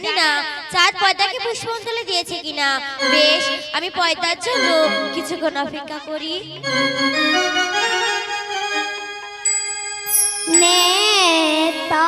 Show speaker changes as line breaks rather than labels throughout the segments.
জানি না। চাঁদ পয়দাকে পুষ্পাঞ্জলি দিয়েছে কিনা। বেশ, আমি পয়দার জন্য কিছুক্ষণ অপেক্ষা করি।
নেতা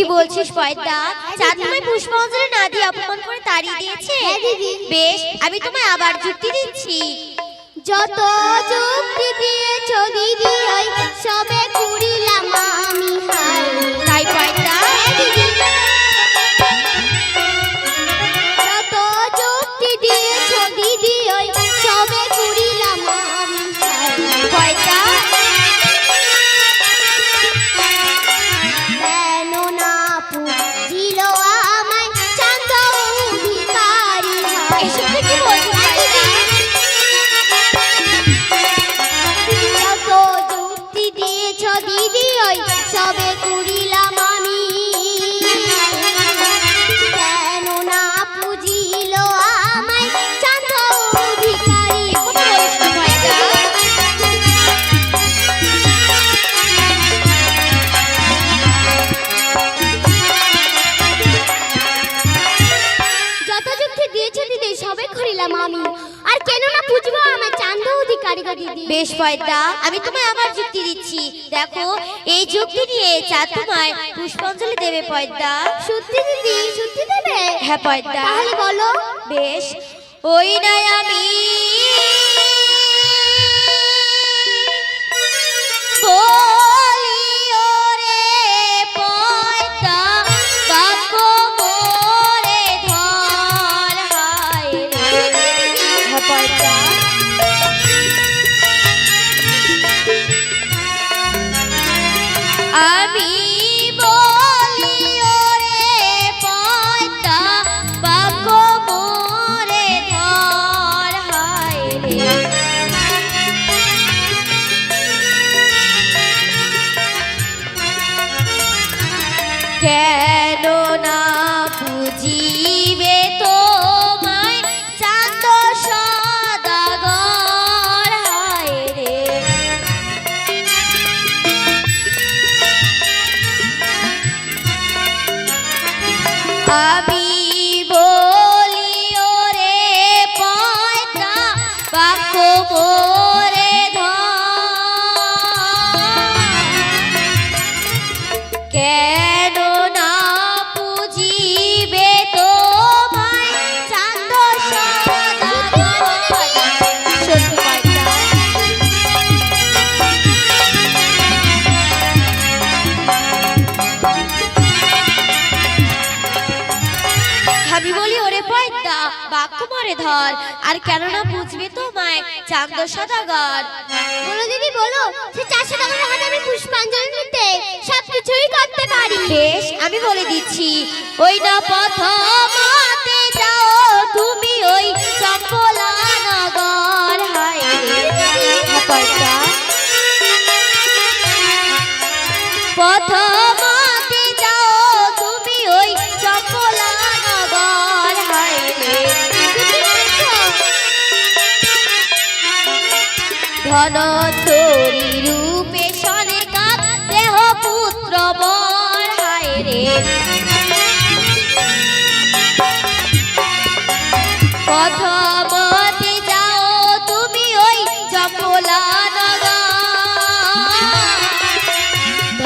কি
বলছিস পয়দা? চাঁদ তোমায় পুষ্পাঞ্জলি না দিয়ে অপমান করে তাড়িয়ে দিয়েছে?
হ্যাঁ,
বেশ আমি তোমায় আবার যুক্তি দিচ্ছি।
যত যুক্তি দিয়েছ দিদি ওই সবে কুড়িলাম
বেশ পয়দা আমি তোমায় আমার যুক্তি দিচ্ছি। দেখো এই যুক্তি নিয়ে চা তোমায় পুষ্পাঞ্জলি দেবে পয়টা
সত্যি দিদি সত্যি দেবে?
হ্যাঁ পয়টা
তাহলে বলো।
বেশ। ওই নাই আমি আমি ধর আর কেন না বুঝবে তোমায় চান্দ সদাগর।
বলো দিদি বলো। সে চারশো টাকা টাকাতে আমি পুষ্পাঞ্জলি নিতে সব কিছুই করতে পারি।
বেশ আমি বলে দিচ্ছি। ওই না প্রথমতে যাও তুমি ওই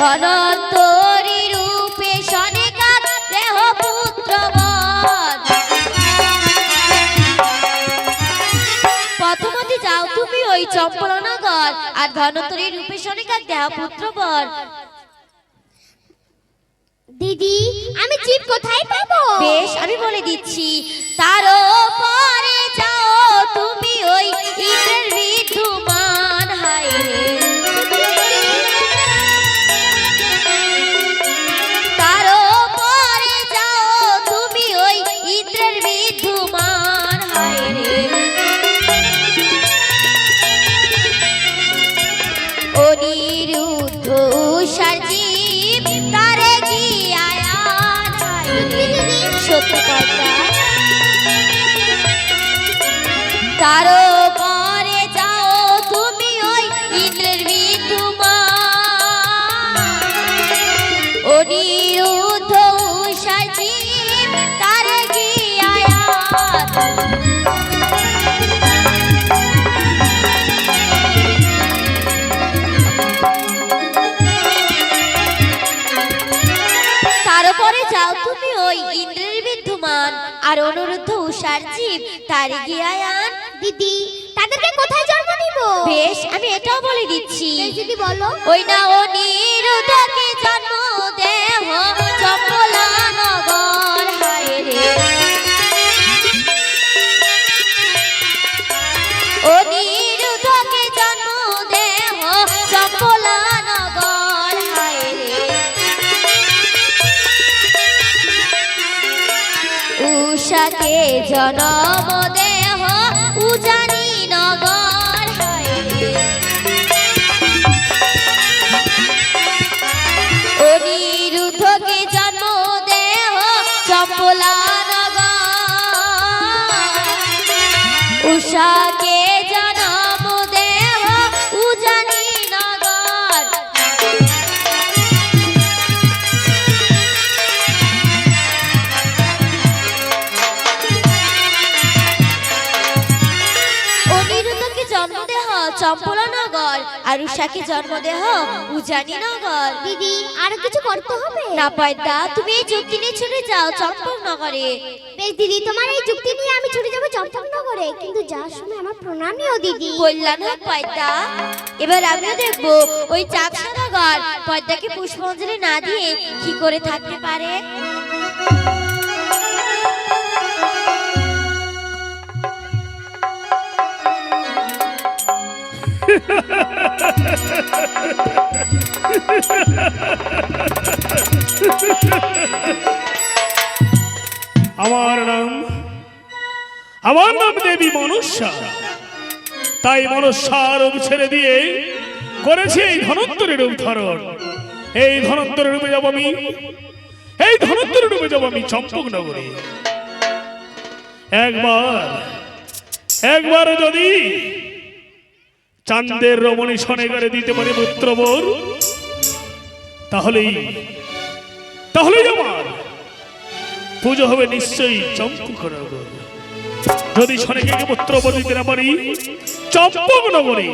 ধনন্তরী রূপে সনেকার দেহ পুত্র প্রথমতে যাও তুমি ওই চম্পলনগর আর ধনন্তরী রূপে সনিকার দেহ পুত্র বর
দিদি আমি চিপ কোথায় পাবো?
বেশ আমি বলে দিচ্ছি। তার পরে যাও তুমি ওই ইন্দ্রের বিদ্যুমান হায় সত্য কথা তার পরে যাও তুমি ওই ইন্দ্রের বিদ্যুমান অনিরুদ্ধ সজীব তারে গিয়ায়ান ইন্দ্রের বিদ্যমান আর অনুরুদ্ধ উষার জীব তার গিয়ায়ান
দিদি তাদেরকে কোথায় জন্ম দিব?
বেশ আমি এটাও বলে দিচ্ছি।
দিদি বলো।
ওই না ও জন্ম জনম দেহ উজানি নগর অনিরুদ্ধকে জন্ম দেহ চপলা উষাকে নগর আর উষাকে জন্ম দেহ উজানি নগর।
দিদি আরও কিছু করতে হবে?
না পয়দা তুমি এই যুক্তি নিয়ে ছুটে যাও চম্পক নগরে।
বেশ দিদি তোমার এই যুক্তি নিয়ে আমি ছুটে যাব চম্পকনগরে কিন্তু যাওয়ার সময় আমার দিদি।
কল্যাণ হোক পয়দা এবার আমিও দেখব ওই চাপসা নগর। পয়দাকে পুষ্পাঞ্জলি না দিয়ে কি করে থাকতে পারে?
আমার নাম আমার নাম দেবী মনুষ্যা। তাই মনুষ্যার রূপ ছেড়ে দিয়ে করেছে এই ধনন্তরের রূপ ধারণ এই ধনন্তরের রূপে যাব আমি, এই ধনন্তরের রূপে যাব আমি চম্পক নগরে একবার একবার যদি চাঁদের রমণী শনে করে দিতে পারে পুত্রবর তাহলেই তাহলেই আমার। পুজো হবে নিশ্চয়ই চম্পকনগর যদি শনিকে পুত্র দিতে না পারি চম্পকনগরে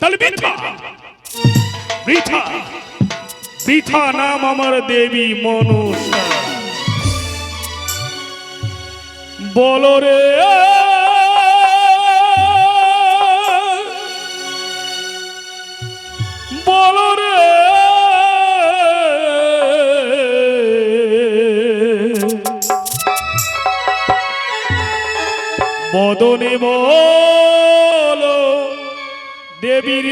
তাহলে বৃথা। বৃথা। বৃথা নাম আমার দেবী মনসা বলরে রে বদনে বলো দেবীর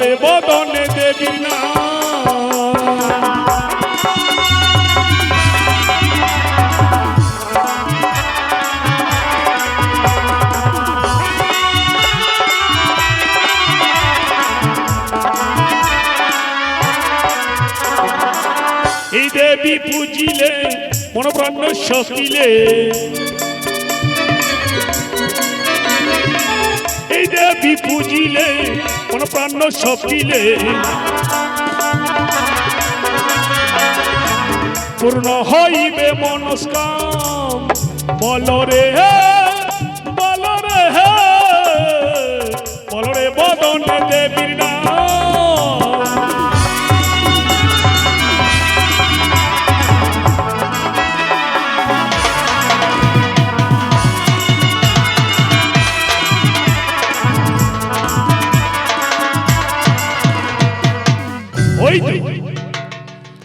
রে বদনে দেবীর নাম। মনপ্রাণ সকিলে এই দেবী পূজিলে, মনপ্রাণ সকিলে পূর্ণ হইবে মনস্কাম, বলরে বলরে বলরে বদন দেবীর নাম।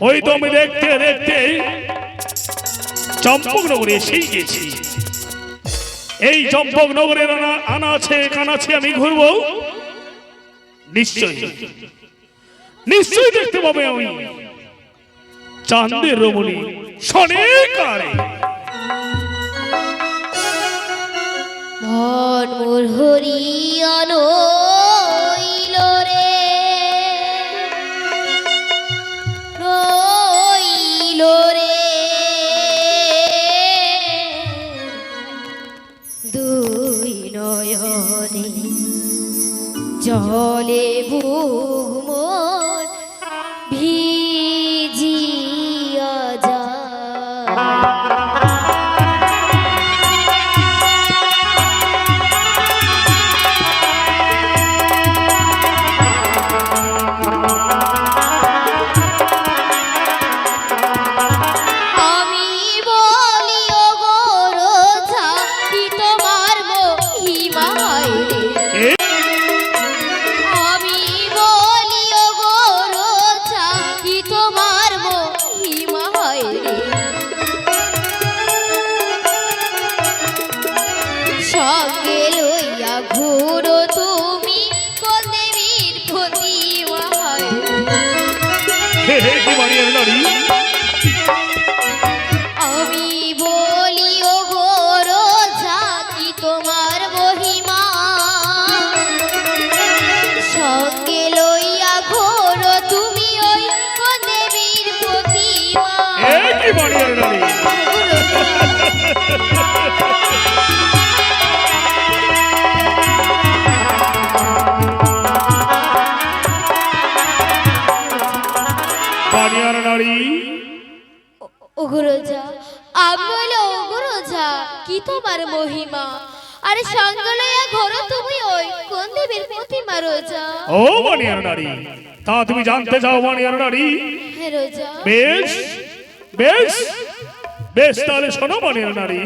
ওই তো আমি দেখতে দেখতে চম্পকনগরে এসেই গেছি। এই চম্পকনগরের আনা আনা আছে কানা আছে আমি ঘুরবো। নিশ্চয়ই নিশ্চয়ই দেখতে পাবে আমি। চাঁদের রমণী সনেকারে
মন মোর হরিয়ন। তোমার মহিমা। আরে সঙ্গ লইয়া ঘর তুমি ওই কোন দেবীর প্রতিমা রোজা
ও বানিয়ার নারী তা তুমি জানতে চাও বানিয়ার নারী
হে রোজা।
বেশ বেশ বেশ তাহলে শোনো বানিয়ার নারী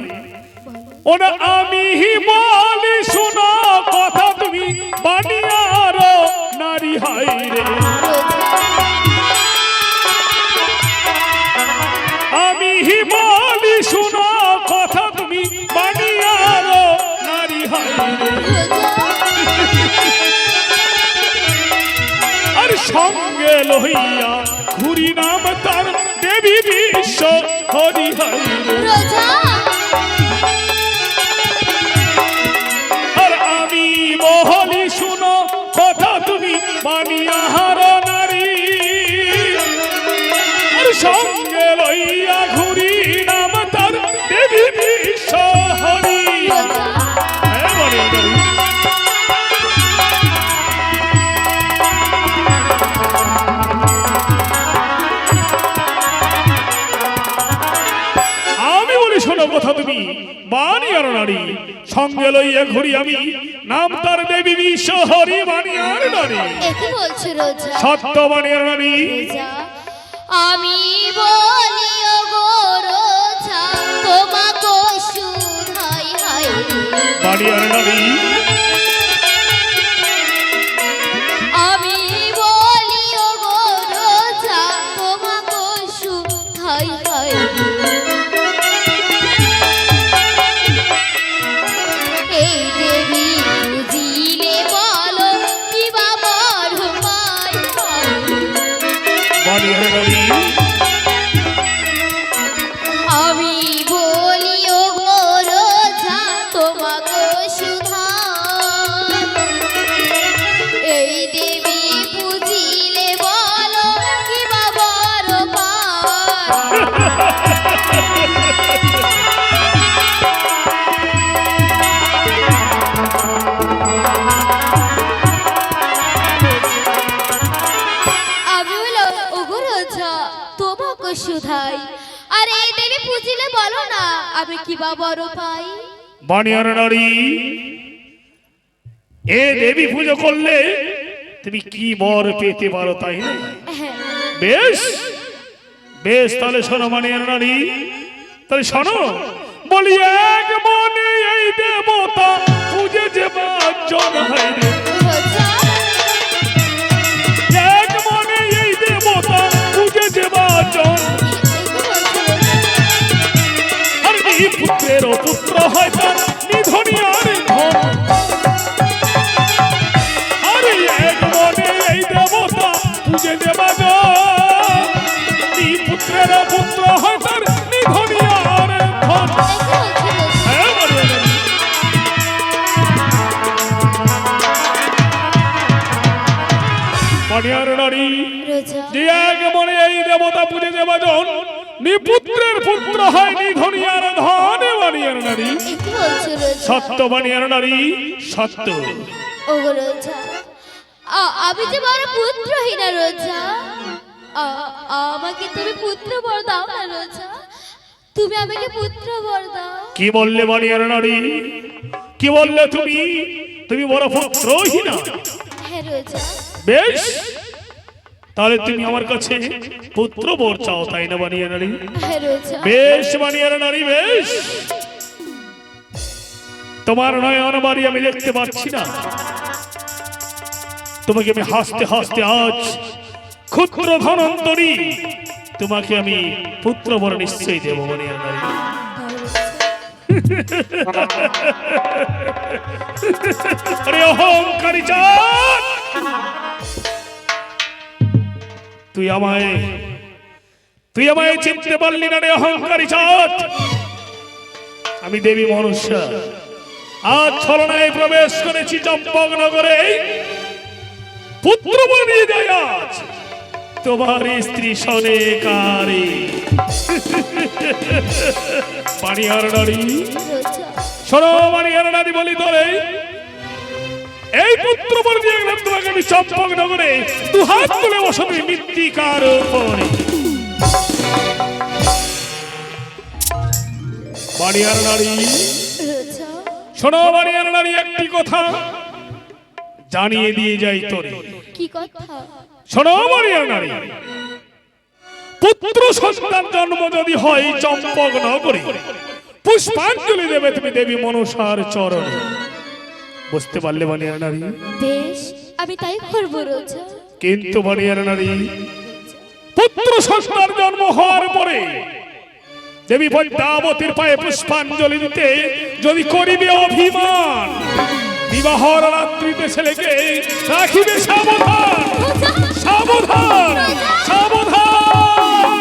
ওনা আমি বলি শোনো কথা তুমি বানিয়ার নারী হাই রে। আমি বলি শোনো লইয়া ঘুরি নাম কথা তুমি বানিয়ার নারী। সঙ্গে লইয়া ঘুরি আমি নাম তার দেবী বিশ্ব হরি বানিয়ার নারী।
সত্য মানি রোজা?
সত্য বানিয়ার নারী।
আমি বলি ওগো রোজা তোমাকে সুধাই হাই
বানিয়ার নারী। বানিয়ার
আমি কি
নারী, এ দেবী পুজো করলে তুমি কি বর পেতে পারো তাই না? বেশ বেশ, তাহলে শোনো বানিয়ার নারী। তাহলে শোনো, বলি এক মনে এই দেবতা পুজো যে বাজন হয় রে। এই পুত্রের পুত্র হয় তার নিধনী আর ধন। আরে এক মনে এই দেবতা পুজো বাজন এই পুত্রের পুত্র হয় তার নিধনী আর ধন। হ্যাঁ বলো। নারী যে এক মনে এই দেবতা পুজো দেবা জন নিপুত্রের পুত্র হয় নিধনিয়ার ধন বানিয়ার নারী। সত্য বানিয়ার নারী সত্য।
ওগো রোজা আ- আমি যে বড় পুত্রহীনা রোজা আমাকে তুমি পুত্র বর দাও না রোজা। তুমি আমাকে পুত্র বর দাও।
কি বললে বানিয়ার নারী? কি বললে তুমি? তুমি বড় পুত্রহীনা।
হ্যাঁ রোজা।
বেশ। তাহলে তুমি আমার কাছে পুত্র বর চাও তাই না বানিয়ার নারী?
হ্যাঁ
বেশ বানিয়ার নারী বেশ। তোমার নয়ন বাড়ি আমি দেখতে পাচ্ছি না। তোমাকে আমি হাসতে হাসতে আজ ক্ষুদ্র ধনন্তরী তোমাকে আমি পুত্র বর নিশ্চয়ই দেবো বানিয়ার নারী। আরে অহংকারী চাঁদ তুই আমায় তুই আমায় চিনতে পারলি না রে অহংকারী চাঁদ আমি দেবী মনুষ্য। আজ ছলনায় প্রবেশ করেছি চম্পক নগরে পুত্র বানিয়ে দেয় আজ। তোমার স্ত্রী শোনে কারে পানিয়ার নারী।
রোজা
শোনো পানিয়ার নারী, বলি তোরে। এই পুত্র বলে তোমাকে আমি চম্পক নগরে দু হাত তুলে বসবে মৃত্তিকার উপরে। বাড়িয়ার নারী শোনো বাড়িয়ার নারী একটি কথা জানিয়ে দিয়ে যাই তোরে।
কি কথা?
শোনো বাড়িয়ার নারী পুত্র সন্তান জন্ম যদি হয় চম্পক নগরে পুষ্পাঞ্জলি দেবে তুমি দেবী মনসার চরণে। বুঝতে পারলে বানিয়ার নারী
বেশ আমি তাই করব রোজা।
কিন্তু বানিয়ার নারী পুত্র সন্তান জন্ম হওয়ার পরে দেবী পদ্মাবতীর পায়ে পুষ্পাঞ্জলি দিতে যদি করিবে অভিমান বিবাহর রাত্রিতে ছেলেকে রাখিবে সাবধান। সাবধান সাবধান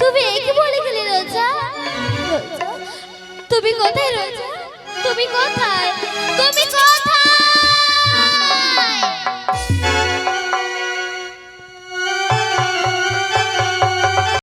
তুমি একে বলে গেলে রোজা? রোজা? তুমি কোথায় রয়েছো? তুমি কোথায়? তুমি কোথায়?